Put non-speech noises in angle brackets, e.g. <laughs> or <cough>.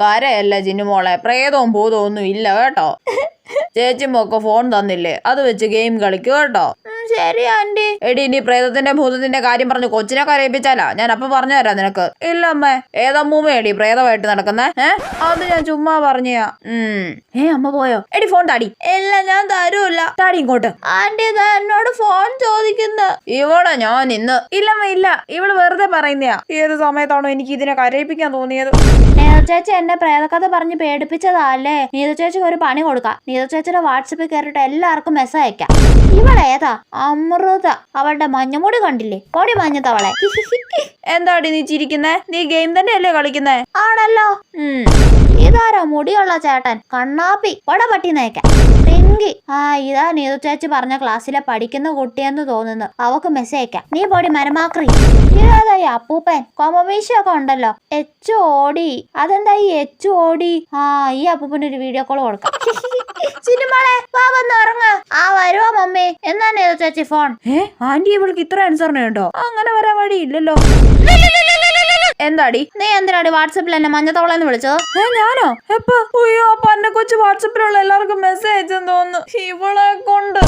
കരയല്ല ജിന്നുമോളെ പ്രേതവും ഭൂതവും ഒന്നും ഇല്ല കേട്ടോ. <laughs> ചേച്ചിമ്മൊക്കെ ഫോൺ തന്നില്ലേ? അത് വെച്ച് ഗെയിം കളിക്കും കേട്ടോ. ശരി ആന്റി. എടി ഇനി പ്രേതത്തിന്റെ ഭൂതത്തിന്റെ കാര്യം പറഞ്ഞ് കൊച്ചിനെ കരയിപ്പിച്ചാലാ? ഞാൻ അപ്പൊ പറഞ്ഞു തരാം നിനക്ക്. ഇല്ല അമ്മേ. ഏതമ്മൂമ്മയടി പ്രേതമായിട്ട് നടക്കുന്നേ? അത് ഞാൻ ചുമ്മാ പറഞ്ഞാ ഏ അമ്മ പോയോ? എടി ഫോൺ താടി. ഇല്ല ഞാൻ തരൂല്ല. താടി ഇങ്ങോട്ട്. ആന്റി എന്നോട് ഫോൺ ചോദിക്കുന്ന. ഇവളെ ഞാൻ ഇന്ന്. ഇല്ലമ്മ ഇല്ല. ഇവൾ വെറുതെ പറയുന്നയാ. ഏത് സമയത്താണോ എനിക്ക് ഇതിനെ കരയിപ്പിക്കാൻ തോന്നിയത്. ചേച്ചി എന്നെ പ്രേതകഥ പറഞ്ഞ് പേടിപ്പിച്ചതല്ലേ? നീത ചേച്ചിക്ക് ഒരു പണി കൊടുക്കാം. നീത ചേച്ചിയുടെ വാട്സപ്പിൽ കയറിയിട്ട് എല്ലാവർക്കും മെസ്സേജ് അയക്കാം. ഇവളേതാ? അമൃത. അവളുടെ മഞ്ഞമുടി കണ്ടില്ലേ? പൊടി മഞ്ഞത്തവളെ എന്താടി നീ ചിരിക്കുന്നേ? നീ ഗെയിം തന്നെയല്ലേ കളിക്കുന്നേ? ആണല്ലോ. ഇതാരാ മുടിയുള്ള ചേട്ടൻ? കണ്ണാപ്പി. വട പട്ടി നയക്കാൻ പിങ്കി. ആ ഇതാ നീതു ചേച്ചി പറഞ്ഞ ക്ലാസ്സിലെ പഠിക്കുന്ന കുട്ടിയെന്ന് തോന്നുന്നു. അവക്ക് മെസ്സേജ് അയക്കാം. നീ പൊടി മരമാക്രി. ഇതാ ഈ അപ്പൂപ്പൻ? കൊമമീശയൊക്കെ ഉണ്ടല്ലോ. എച്ച് ഓടി അതെന്താ ഈ എച്ച് ഓടി ആ ഈ അപ്പൂപ്പൻ ഒരു വീഡിയോ കോൾ കൊടുക്കാം സിനിമളെ വാ വന്ന് മമ്മി എന്നാ നീതു ചേച്ചി ഫോൺ ഏ ആന്റി ഇവൾക്ക് ഇത്ര ആൻസർ ഉണ്ടോ അങ്ങനെ വരാൻ വഴിയില്ലല്ലോ. എന്താടി? നീ എന്തിനാടി വാട്സപ്പിൽ എന്നെ മഞ്ഞത്തോളെന്ന് വിളിച്ചത്? ഏ ഞാനോ? എപ്പോ? അയ്യോ അപ്പൊ എന്നെ കൊച്ചു വാട്സപ്പിലുള്ള എല്ലാവർക്കും മെസ്സേജ് അയച്ചെന്ന് തോന്നുന്നു. ഇവളെ കൊണ്ട്.